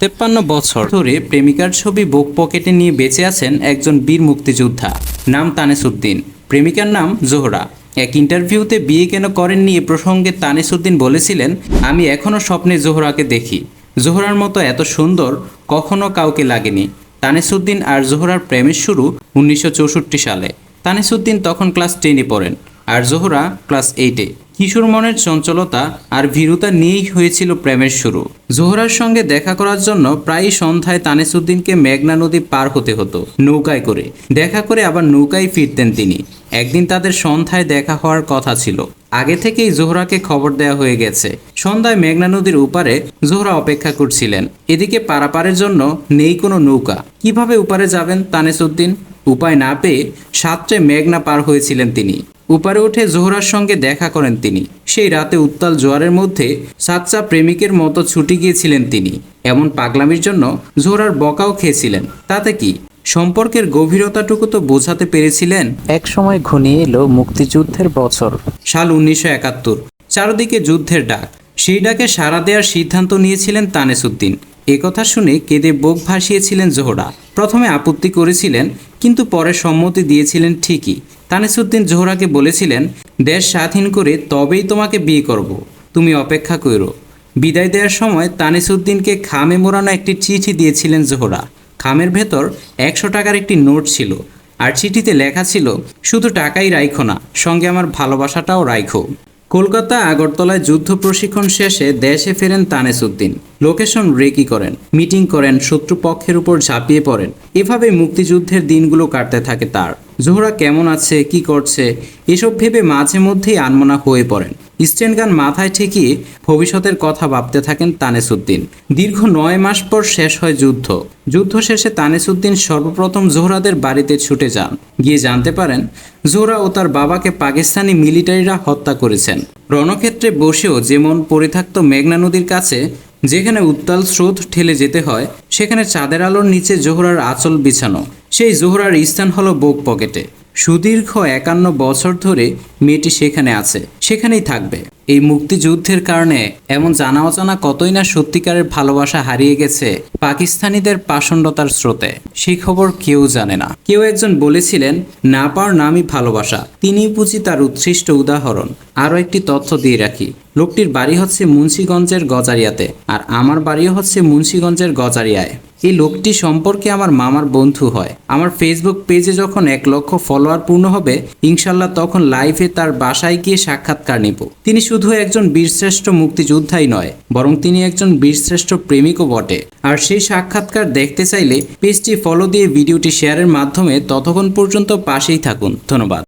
তেপ্পান্ন বছর ধরে প্রেমিকার ছবি বুক পকেটে নিয়ে বেঁচে আছেন একজন বীর মুক্তিযোদ্ধা, নাম তানেসুদ্দিন। প্রেমিকার নাম জোহরা। এক ইন্টারভিউতে বিয়ে কেন করেননি এ প্রসঙ্গে তানেসুদ্দিন বলেছিলেন, আমি এখনও স্বপ্নে জোহরাকে দেখি। জোহরার মতো এত সুন্দর কখনো কাউকে লাগেনি। তানেসুদ্দিন আর জোহরার প্রেমের শুরু উনিশশো চৌষট্টি সালে। তানেসুদ্দিন তখন ক্লাস টেনে পড়েন, আর জোহরা ক্লাস এইটে। কিশোর মনের চঞ্চলতা আর ভীরুতা নিয়েই হয়েছিল প্রেমের শুরু। জোহরার সঙ্গে দেখা করার জন্য প্রায়ই সন্ধ্যায় তানিসুদ্দিনকে মেঘনা নদী পার হতে হতো, নৌকায় করে। দেখা করে আবার নৌকায় ফিরতেন তিনি। একদিন তাদের সন্ধ্যায় দেখা হওয়ার কথা ছিল। আগে থেকেই জোহরাকে খবর দেওয়া হয়ে গেছে। সন্ধ্যায় মেঘনা নদীর উপারে জোহরা অপেক্ষা করছিলেন। এদিকে পারাপারের জন্য নেই কোনো নৌকা। কীভাবে উপারে যাবেন তানেসুদ্দিন? উপায় না পেয়ে সাতটে মেঘনা পার হয়েছিলেন তিনি। উপারে উঠে জোহরার সঙ্গে দেখা করেন তিনি। সেই রাতে উত্তাল জোয়ারের মধ্যে সাচ্চা প্রেমিকের মতো ছুটি গিয়েছিলেন তিনি। এমন পাগলামির জন্য জোহরার বকাও খেয়েছিলেন। তাতে কি? সম্পর্কের গভীরতাটুকু তো বোঝাতে পেরেছিলেন? এক সময় ঘনিয়ে এলো মুক্তিযুদ্ধের বছর। সাল উনিশশো একাত্তর। চারদিকে যুদ্ধের ডাক। সেই ডাকে সাড়া দেওয়ার সিদ্ধান্ত নিয়েছিলেন তানেসুদ্দিন। একথা শুনে কেঁদে বুক ভাসিয়েছিলেন জোহরা। প্রথমে আপত্তি করেছিলেন কিন্তু পরে সম্মতি দিয়েছিলেন ঠিকই। তানেসুদ্দিন জোহরাকে বলেছিলেন, দেশ স্বাধীন করে তবেই তোমাকে বিয়ে করব। তুমি অপেক্ষা করো। বিদায় দেওয়ার সময় তানিসুদ্দিনকে খামে মোড়ানো একটি চিঠি দিয়েছিলেন জোহরা। খামের ভেতর একশো টাকার একটি নোট ছিল। আর চিঠিতে লেখা ছিল, শুধু টাকাই রাইখো না, সঙ্গে আমার ভালোবাসাটাও রাইখো। কলকাতা আগরতলায় যুদ্ধ প্রশিক্ষণ শেষে দেশে ফেরেন তানেসুদ্দিন। লোকেশন রেকি করেন, মিটিং করেন, শত্রুপক্ষের উপর ঝাঁপিয়ে পড়েন। এভাবে মুক্তিযুদ্ধের দিনগুলো কাটতে থাকে তার। জোহরা কেমন আছে, কি করছে, এসব ভেবে মাঝে মধ্যেই আনমনা হয়ে পড়েন। স্ট্যান্ড গান মাথায় ঠেকিয়ে ভবিষ্যতের কথা ভাবতে থাকেন তানেসুদ্দিন। দীর্ঘ নয় মাস পর শেষ হয় যুদ্ধ। যুদ্ধ শেষে তানেসুদ্দিন সর্বপ্রথম জোহরাদের বাড়িতে ছুটে যান। গিয়ে জানতে পারেন, জোহরা ও তার বাবাকে পাকিস্তানি মিলিটারিরা হত্যা করেছেন। রণক্ষেত্রে বসেও যেমন পড়ে থাকত মেঘনা নদীর কাছে, যেখানে উত্তাল স্রোত ঠেলে যেতে হয়, সেখানে চাঁদের আলোর নিচে জোহরার আঁচল বিছানো। সেই জোহরার স্থান হলো বুক পকেটে। সুদীর্ঘ একান্ন বছর ধরে মেয়েটি সেখানে আছে, সেখানেই থাকবে। এই মুক্তিযুদ্ধের কারণে এমন জানা অজানা কতই না সত্যিকারের ভালোবাসা হারিয়ে গেছে পাকিস্তানিদের পাষণ্ডতার স্রোতে সেই খবর কেউ জানে না। কেউ একজন বলেছিলেন, না পাওয়ার নামই ভালোবাসা। তিনিই বুঝি তার উৎকৃষ্ট উদাহরণ। আরও একটি তথ্য দিয়ে রাখি, লোকটির বাড়ি হচ্ছে মুন্সীগঞ্জের গজারিয়াতে, আর আমার বাড়িও হচ্ছে মুন্সীগঞ্জের গজারিয়ায়। এই লোকটি সম্পর্কে আমার মামার বন্ধু হয়। আমার ফেসবুক পেজে যখন এক লক্ষ ফলোয়ার পূর্ণ হবে, ইনশাল্লাহ তখন লাইভে তার বাসায় গিয়ে সাক্ষাৎকার নিব। তিনি শুধু একজন বীরশ্রেষ্ঠ মুক্তিযোদ্ধাই নয়, বরং তিনি একজন বীরশ্রেষ্ঠ প্রেমিকও বটে। আর সেই সাক্ষাৎকার দেখতে চাইলে পেজটি ফলো দিয়ে ভিডিওটি শেয়ারের মাধ্যমে ততক্ষণ পর্যন্ত পাশেই থাকুন। ধন্যবাদ।